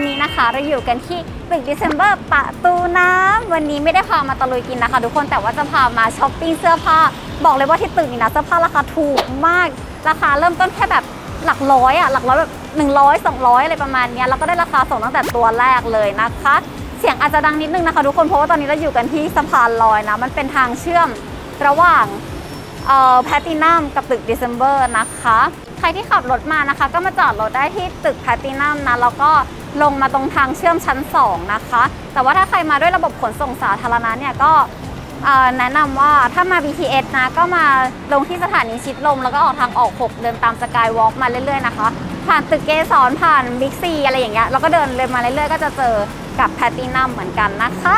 วันนี้นะคะเราอยู่กันที่ตึก December ประตูน้ำวันนี้ไม่ได้พามาตะลุยกินนะคะ ทุกคนแต่ว่าจะพามาช้อปปิ้งเสื้อผ้า บอกเลยว่าที่ตึกนี้นะเสื้อผ้าราคาถูกมาก ราคาเริ่มต้นแค่แบบหลักร้อยอะหลักร้อยแบบ100 200องร้อยอะไรประมาณนี้แล้วก็ได้ราคาส่งตั้งแต่ตัวแรกเลยนะคะ เสียงอาจจะดังนิดนึงนะคะ ทุกคนเพราะว่าตอนนี้เราอยู่กันที่สะพานลอยนะมันเป็นทางเชื่อมระหว่างเอ่อแพตินัมกับตึก December นะคะ ใครที่ขับรถมานะคะ ก็มาจอดรถได้ที่ตึกแพตินัมนะแล้วก็ ลงมาตรงทางเชื่อมชั้น 2 นะคะ แต่ว่าถ้าใครมาด้วยระบบขนส่งสาธารณะเนี่ยก็แนะนำว่าถ้ามา BTS นะก็มาลงที่สถานีชิดลม แล้วก็ออกทางออก 6 เดินตามสกายวอล์กมาเรื่อยๆนะคะ ผ่านตึกเกสรผ่านบิ๊กซีอะไรอย่างเงี้ยแล้วก็เดินเลยมาเรื่อยๆ ก็จะเจอกับแพตตินัมเหมือนกันนะคะ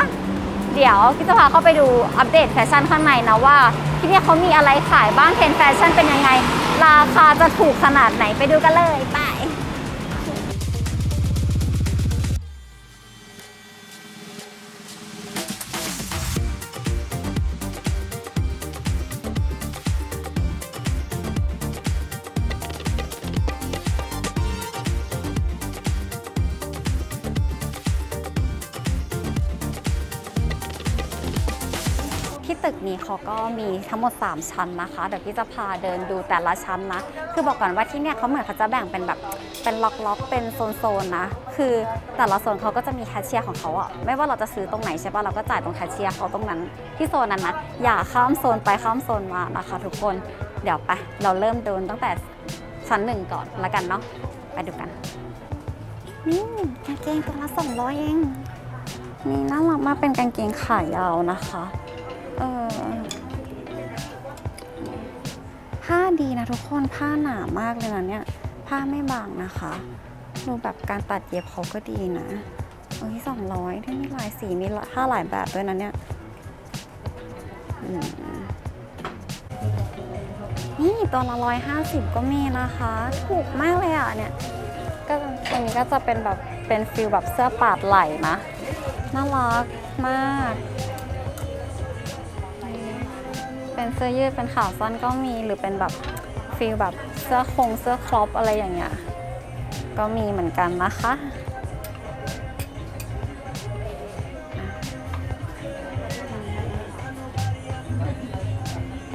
เดี๋ยวพี่จะพาเข้าไปดูอัปเดตแฟชั่นข้างในนะว่า ที่นี่เขามีอะไรขายบ้างเทรนแฟชั่นเป็นยังไง ราคาจะถูกขนาดไหนไปดูกันเลยไป ตึกนี้เขาก็มีทั้งหมด 3 ชั้นนะคะ เดี๋ยวพี่จะพาเดินดูแต่ละชั้นนะ คือบอกก่อนว่าที่เนี่ยเขาเหมือนเขาจะแบ่งเป็นแบบเป็นล็อกๆ เป็นโซนๆนะ คือแต่ละโซนเขาก็จะมีแคชเชียร์ของเขาอะไม่ว่าเราจะซื้อตรงไหนใช่ปะเราก็จ่ายตรงแคชเชียร์เขาตรงนั้นที่โซนนั้นนะอย่าข้ามโซนไปข้ามโซนมานะคะ ทุกคนเดี๋ยวไปเราเริ่มเดินตั้งแต่ชั้นหนึ่งก่อนละกันเนาะไปดูกันนี่กางเกงตัวละสองร้อยเองนี่น่ารักมากเป็นกางเกงขายาวนะคะ เออผ้าดีนะทุกคนผ้าหนามากเลยนะเนี่ย ผ้าไม่บางนะคะดูแบบการตัดเย็บเขาก็ดีนะโอ้ยสองร้อยที่มีหลายสีมีผ้าหลายแบบด้วยนะเนี่ยนี่ตัวละร้อยห้าสิบก็มีนะคะ ถูกมากเลยอะเนี่ยก็อันนี้ก็จะเป็นแบบเป็นฟิลแบบเสื้อปาดไหล่นะน่ารักมาก เป็นเสื้อยืดเป็นขาสั้นก็มีหรือเป็นแบบฟีลแบบเสื้อคงเสื้อครอปอะไรอย่างเงี้ยก็มีเหมือนกันนะคะ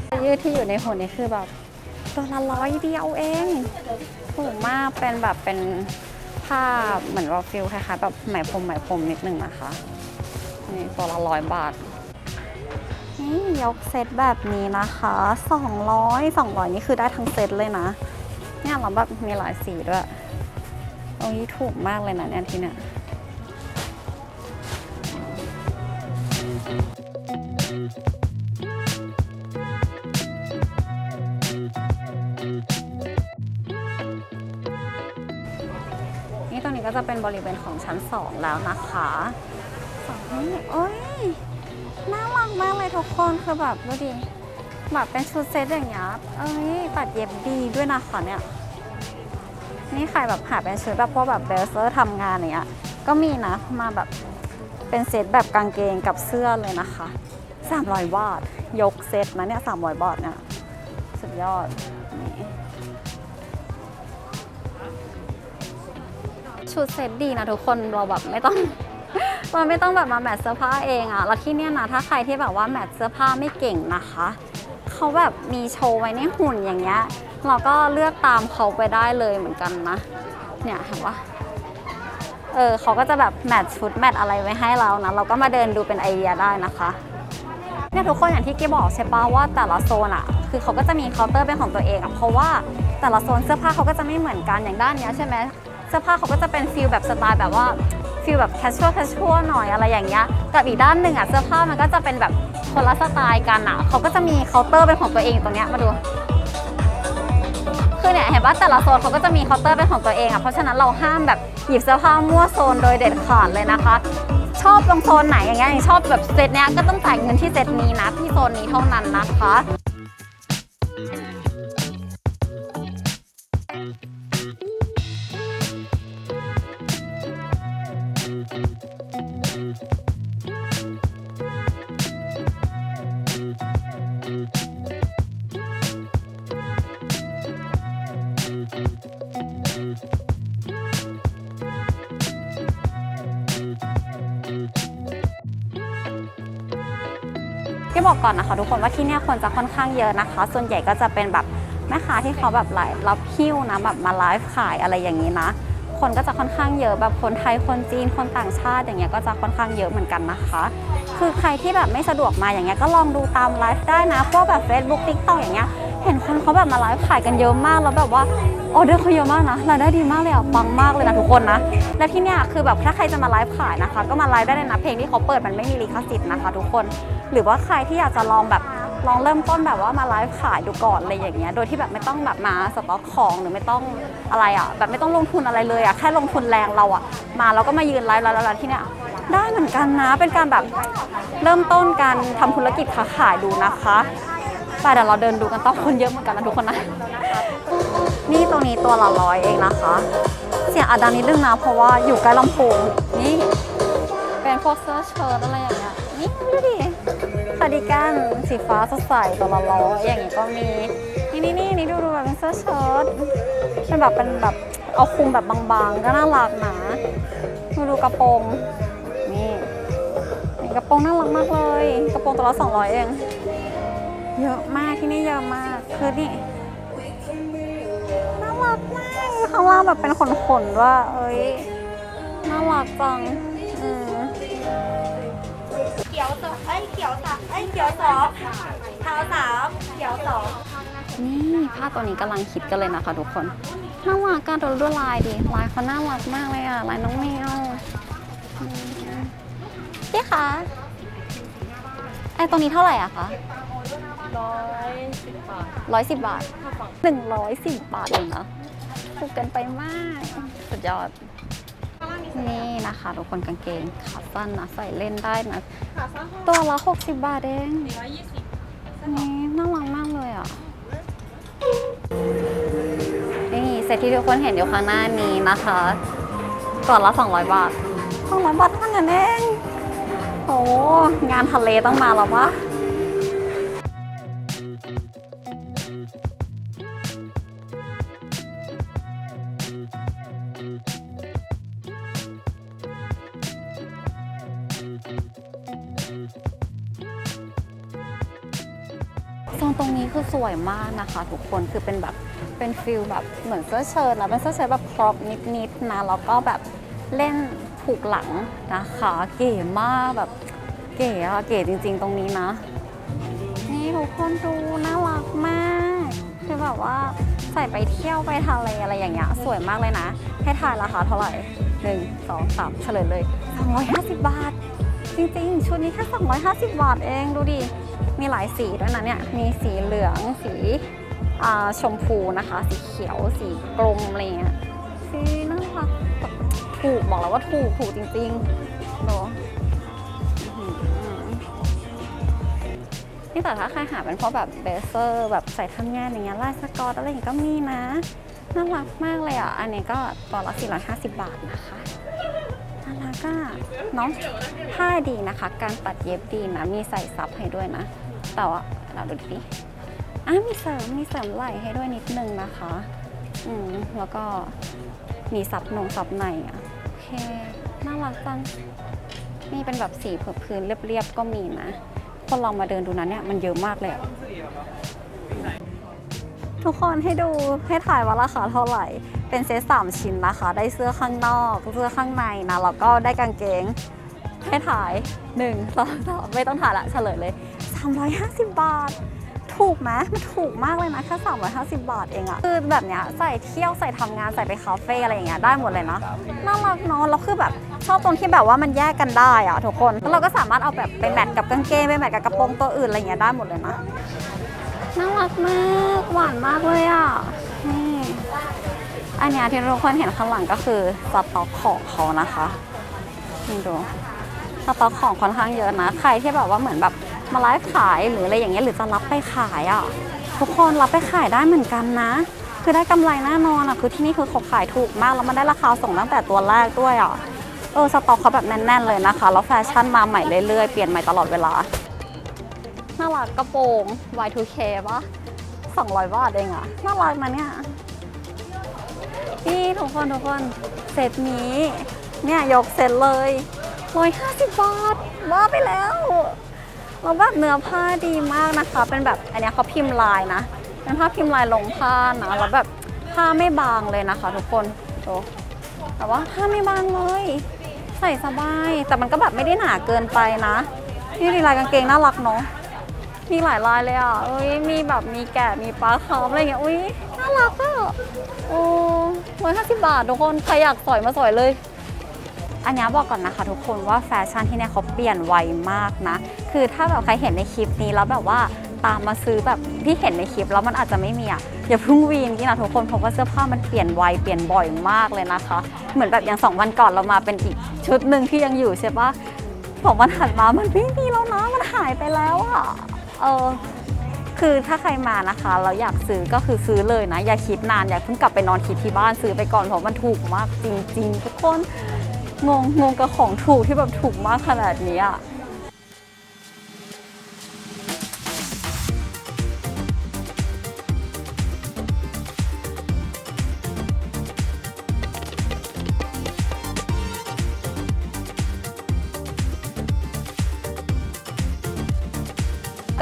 เสื้อยืดที่อยู่ในหุ่นนี่คือแบบตัวละร้อยเดียวเองถูกมากเป็นแบบเป็นผ้าเหมือนว่าฟิลคล้ายๆแบบไหมพรมไหมพรมนิดนึงนะคะ นี่ตัวละร้อยบาท นี่ยกเซตแบบนี้นะคะ 200 200 นี่คือได้ทั้งเซตเลยนะ เนี่ยเราแบบมีหลายสีด้วย ตรงนี้ถูกมากเลยนะเนี่ยที่เนี่ยนี่ตรงนี้ก็จะเป็นบริเวณของชั้น 2 แล้วนะคะสองนี่โอ้ย น่ารักมากเลยทุกคนคือแบบดูดิแบบเป็นชุดเซตอย่างเงี้ยเอ้ยตัดเย็บดีด้วยนะคะเนี่ย นี่ใครแบบหาเป็นชุดแบบพวกแบบเบลเซอร์ทำงานอย่างเงี้ย ก็มีนะมาแบบเป็นเซตแบบกางเกงกับเสื้อเลยนะคะ 300 บาท ยกเซตนะเนี่ย 300 บาทเนี่ย สุดยอดชุดเซตดีนะทุกคนเราแบบไม่ต้อง เราไม่ต้องแบบมาแมทเสื้อผ้าเองอะแล้วที่เนี่ยนะถ้าใครที่แบบว่าแมทเสื้อผ้าไม่เก่งนะคะเขาแบบมีโชว์ไว้ในหุ่นอย่างเงี้ยเราก็เลือกตามเขาไปได้เลยเหมือนกันนะเนี่ยเห็นปะเออเขาก็จะแบบแมทชุดแมทอะไรไว้ให้เรานะเราก็มาเดินดูเป็นไอเดียได้นะคะเนี่ยทุกคนอย่างที่กี้บอกใช่ปะว่าแต่ละโซนอะคือเขาก็จะมีเคาน์เตอร์เป็นของตัวเองอะเพราะว่าแต่ละโซนเสื้อผ้าเขาก็จะไม่เหมือนกันอย่างด้านเนี้ยใช่ไหมเสื้อผ้าเขาก็จะเป็นฟิลแบบสไตล์แบบว่า ฟิลแบบแคชชวลแคชชวลหน่อยอะไรอย่างเงี้ยกับอีกด้านหนึ่งอะเสื้อผ้ามันก็จะเป็นแบบคนละสไตล์กันอะเขาก็จะมีเคาน์เตอร์เป็นของตัวเองตรงเนี้ยมาดูคือเนี่ยเห็นว่าแต่ละโซนเขาก็จะมีเคาน์เตอร์เป็นของตัวเองอะเพราะฉะนั้นเราห้ามแบบหยิบเสื้อผ้ามั่วโซนโดยเด็ดขาดเลยนะคะ ชอบตรงโซนไหนอย่างเงี้ยชอบแบบเซตเนี้ยก็ต้องจ่ายเงินที่เซตนี้นะที่โซนนี้เท่านั้นนะคะ ที่บอกก่อนนะคะ ทุกคนว่าที่เนี่ยคนจะค่อนข้างเยอะนะคะ ส่วนใหญ่ก็จะเป็นแบบแม่ค้าที่เขาแบบไลฟ์รับคิวนะแบบมาไลฟ์ขายอะไรอย่างนี้นะ คนก็จะค่อนข้างเยอะแบบคนไทยคนจีนคนต่างชาติอย่างเงี้ยก็จะค่อนข้างเยอะเหมือนกันนะคะ คือใครที่แบบไม่สะดวกมาอย่างเงี้ยก็ลองดูตามไลฟ์ได้นะพวกแบบ Facebook TikTok อย่างเงี้ยเห็นคนเขาแบบมาไลฟ์ขายกันเยอะมากแล้วแบบว่าออเดอร์เขาเยอะมากนะรายได้ดีมากเลยอะปังมากเลยนะทุกคนนะ และที่เนี่ยคือแบบถ้าใครจะมาไลฟ์ขายนะคะ ก็มาไลฟ์ได้เลยนะเพลงที่เขาเปิดมันไม่มีลิขสิทธิ์นะคะ ทุกคน หรือว่าใครที่อยากจะลองแบบ ลองเริ่มต้นแบบว่ามาไลฟ์ขายดูก่อนอะไรอย่างเงี้ย โดยที่แบบไม่ต้องแบบมาสต็อกของหรือไม่ต้องอะไรอะ แบบไม่ต้องลงทุนอะไรเลยอะ แค่ลงทุนแรงเราอะ มาแล้วก็มายืนไลฟ์แล้วแล้วที่เนี่ยได้เหมือนกันนะ เป็นการแบบเริ่มต้นการทำธุรกิจค้าขายดูนะคะไปเดี๋ยวเราเดินดูกันต่องคนเยอะเหมือนกันนะทุกคนนะ นี่ตัวนี้ตัวละร้อยเองนะคะ เสียงอาจดังนิดนึงนะเพราะว่าอยู่ใกล้ลำโพงนี่เป็นพวกเสื้อเชิ้ตอะไรอย่างเงี้ยนี่ดูดิ คาร์ดิกันสีฟ้าสดใสตัวละร้ออย่างงี้ก็มี นี่นี่นี่นี่ดูดูแบบเป็นเสื้อเชิ้ตเป็นแบบเป็นแบบเอาคลุมแบบบางๆ ก็น่ารักนะดูดูกระโปรงนี่นี่กระโปรงน่ารักมากเลย กระโปรงตัวละ200เอง เยอะมากที่นี่เยอะมากคือนี่น่ารักมากข้างล่างแบบเป็นขนๆว่า เอ้ยน่ารักจังอืม เขียวสองเอ้ยเขียวสามเอ้ยเขียวสองเท้าสามเขียวสองนี่ผ้าตัวนี้กำลังคิดกันเลยนะคะทุกคนน่ารักกันดูด้วยลายดิลายเขาน่ารักมากเลยอะลายน้องแมวอืมพี่คะไอตรงนี้เท่าไหร่อะคะร้อยสิบบาทร้อยสิบบาทหนึ่งร้อยสิบบาทเองนะถูกเกินไปมาก สุดยอด นี่นะคะทุกคนกางเกงขาสั้นนะใส่เล่นได้นะ ขาสั้นตัวละ60 บาทเองร้อยยี่สิบนี่น่ารักมากเลยอะ นี่เซตที่ทุกคนเห็นอยู่ข้างหน้านี้นะคะก่อนละ 200 บาท200บาทเท่านั้นเองโอ้งานทะเลต้องมาแล้วปะ ตรงนี้คือสวยมากนะคะ ทุกคนคือเป็นแบบเป็นฟิลแบบเหมือนเสื้อเชิ้ตนะเป็นเสื้อเชิ้ตแบบครอปนิดๆนะแล้วก็แบบเล่นผูกหลังนะคะ เก๋มากแบบเก๋อะเก๋จริง ๆ ตรงนี้นะ นี่ทุกคนดูน่ารักมากคือแบบว่าใส่ไปเที่ยวไปทะเลอะไรอย่างเงี้ยสวยมากเลยนะ ให้ทายราคาเท่าไหร่หนึ่งสองสามเฉลยเลย 250 บาท จริง ๆ ชุดนี้แค่250 บาทเองดูดิ มีหลายสีด้วยนะเนี่ย มีสีเหลือง สีชมพูนะคะ สีเขียว สีกลมอะไรเงี้ยสีน่ารักถูกบอกแล้วว่าถูกถูกจริงๆดูอื้อหือนี่แต่ถ้าใครหาเป็นพวกแบบเบเซอร์แบบใส่ทำงานอย่างเงี้ยลายสกอตอะไรอย่างเงี้ยก็มีนะน่ารักมากเลยอะ อันนี้ก็ตัวละ 450 บาทนะคะน่ารักอะเนาะผ้าดีนะคะ การตัดเย็บดีนะ มีใส่ซับให้ด้วยนะ แต่ว่าเราดูดิอะมีเสริมมีเสริมไหล่ให้ด้วยนิดนึงนะคะ อืมแล้วก็มีซับนงซับในอะโอเคน่ารักจังนี่เป็นแบบสีพื้นเรียบๆก็มีนะคนลองมาเดินดูนะเนี่ยมันเยอะมากเลยอะทุกคนให้ดูให้ถ่ายว่าราคาเท่าไหร่ เป็นเซตสามชิ้นนะคะ ได้เสื้อข้างนอกเสื้อข้างในนะแล้วก็ได้กางเกงให้ถ่าย1นึ่งสองสามไม่ต้องถ่ายละเฉลยเลย 350 บาท ถูกไหมมันถูกมากเลยนะแค่350 บาทเองอะคือแบบเนี้ยใส่เที่ยวใส่ทำงานใส่ไปคาเฟ่อะไรอย่างเงี้ยได้หมดเลยนะน่ารักเนาะแล้วคือแบบชอบตรงที่แบบว่ามันแยกกันได้อะทุกคนแล้วเราก็สามารถเอาแบบไปแมทกับกางเกงไปแมทกับกระโปรงตัวอื่นอะไรอย่างเงี้ยได้หมดเลยนะน่ารักมากหวานมากเลยอะนี่อันเนี้ยที่ทุกคนเห็นข้างหลังก็คือสต็อกของเขานะคะนี่ดูสต็อกของค่อนข้างเยอะนะ ใครที่แบบว่าเหมือนแบบ มาไลฟ์ขายหรืออะไรอย่างเงี้ยหรือจะรับไปขายอะทุกคนรับไปขายได้เหมือนกันนะ คือได้กำไรแน่นอนอะคือที่นี่คือเขาขายถูกมากแล้วมันได้ราคาส่งตั้งแต่ตัวแรกด้วยอะเออสต็อกเขาแบบแน่นๆเลยนะคะ แล้วแฟชั่นมาใหม่เรื่อยๆ เปลี่ยนใหม่ตลอดเวลาน่ารักกระโปรง Y2K ปะ200 บาทเองอะน่ารักนะเนี่ยนี่ทุกคนทุกคนเซตนี้ เนี่ยยกเซตเลย150 บาทว่าไปแล้ว แล้วแบบเนื้อผ้าดีมากนะคะ เป็นแบบอันนี้เขาพิมพ์ลายนะ เป็นผ้าพิมพ์ลายลงผ้านะแล้วแบบผ้าไม่บางเลยนะคะ ทุกคนดูแต่ว่าผ้าไม่บางเลย ใส่สบาย แต่มันก็แบบไม่ได้หนาเกินไปนะนี่ดีลายกางเกงน่ารักเนาะมีหลายลายเลยอะเอ้ยมีแบบมีแกะมีปลาคาร์ฟอะไรเงี้ยอุ้ยน่ารักอะโอ้ร้อยห้าสิบบาททุกคนใครอยากสอยมาสอยเลย อันนี้บอกก่อนนะคะ ทุกคนว่าแฟชั่นที่เนี่ยเขาเปลี่ยนไวมากนะ คือถ้าแบบใครเห็นในคลิปนี้แล้วแบบว่าตามมาซื้อแบบที่เห็นในคลิปแล้วมันอาจจะไม่มีอะอย่าเพิ่งวีนกี้นะทุกคนเพราะว่าเสื้อผ้ามันเปลี่ยนไวเปลี่ยนบ่อยมากเลยนะคะ เหมือนแบบอย่างสองวันก่อนเรามาเป็นอีกชุดหนึ่งที่ยังอยู่ใช่ปะสองวันถัดมามันไม่มีแล้วนะมันหายไปแล้วอะเออคือถ้าใครมานะคะเราอยากซื้อก็คือซื้อเลยนะ อย่าคิดนานอย่าเพิ่งกลับไปนอนคิดที่บ้านซื้อไปก่อนเพราะมันถูกมากจริง ๆ ทุกคนงงงงกับของถูกที่แบบถูกมากขนาดนี้อะ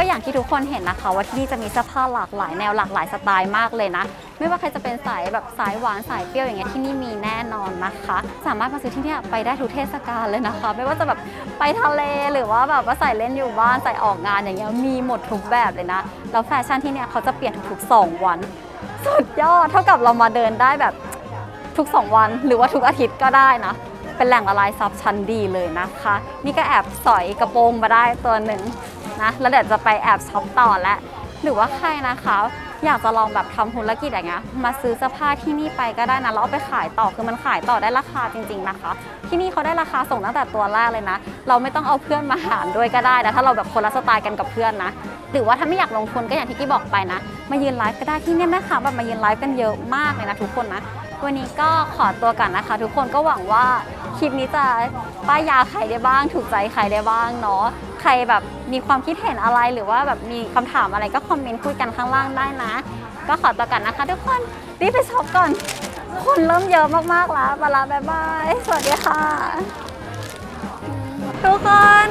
อย่างที่ทุกคนเห็นนะคะ ว่าที่นี่จะมีเสื้อผ้าหลากหลายแนวหลากหลายสไตล์มากเลยนะ ไม่ว่าใครจะเป็นสายแบบสายหวานสายเปรี้ยวอย่างเงี้ยที่นี่มีแน่นอนนะคะ สามารถมาซื้อที่เนี่ยไปได้ทุกเทศกาลเลยนะคะ ไม่ว่าจะแบบไปทะเลหรือว่าแบบว่าใส่เล่นอยู่บ้านใส่ออกงานอย่างเงี้ยมีหมดทุกแบบเลยนะแล้วแฟชั่นที่เนี่ยเขาจะเปลี่ยนทุกๆ2วัน สุดยอดเท่ากับเรามาเดินได้แบบทุก 2 วัน หรือว่าทุกอาทิตย์ก็ได้นะเป็นแหล่งละลายซับชั้นดีเลยนะคะ นี่ก็แอบสอยกระโปรงมาได้ตัวหนึ่ง นะ แล้วเดี๋ยวจะไปแอบช็อปต่อแล้วหรือว่าใครนะคะ อยากจะลองแบบทำธุรกิจอย่างเงี้ยมาซื้อเสื้อผ้าที่นี่ไปก็ได้นะแล้วเอาไปขายต่อคือมันขายต่อได้ราคาจริง ๆนะคะ ที่นี่เขาได้ราคาส่งตั้งแต่ตัวแรกเลยนะ เราไม่ต้องเอาเพื่อนมาหารด้วยก็ได้นะถ้าเราแบบคนละสไตล์กันกับเพื่อนนะหรือว่าถ้าไม่อยากลงทุนก็อย่างที่กี้บอกไปนะ มายืนไลฟ์ก็ได้ที่เนี่ยแม่ค้าแบบมายืนไลฟ์กันเยอะมากเลยนะทุกคนนะ วันนี้ก็ขอตัวกันนะคะ ทุกคนก็หวังว่าคลิปนี้จะป้ายยาใครได้บ้าง ถูกใจใครได้บ้างเนาะใครแบบมีความคิดเห็นอะไรหรือว่าแบบมีคำถามอะไรก็คอมเมนต์คุยกันข้างล่างได้นะ ก็ขอตัวกันนะคะ ทุกคนรีบไปช็อปก่อน คนเริ่มเยอะมากๆแล้วบลาบายบายสวัสดีค่ะ ทุกคน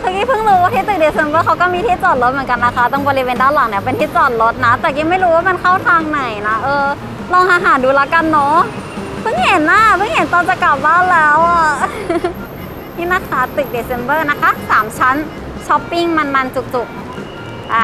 เมื่อกี้เพิ่งรู้ว่าที่ตึกเดซ ember เขาก็มีที่จอดรถเหมือนกันนะคะตรงบริเวณด้านหลังเนี่ยเป็นที่จอดรถนะ แต่กี้ไม่รู้ว่ามันเข้าทางไหนนะเออ ลองหาหาดูละกันเนาะเพิ่งเห็นน่ะเพิ่งเห็นตอนจะกลับบ้านแล้วอะ นี่นะคะตึกเดซ ember นะคะ 3 ชั้นช้อปปิ้งมันๆจุกๆไป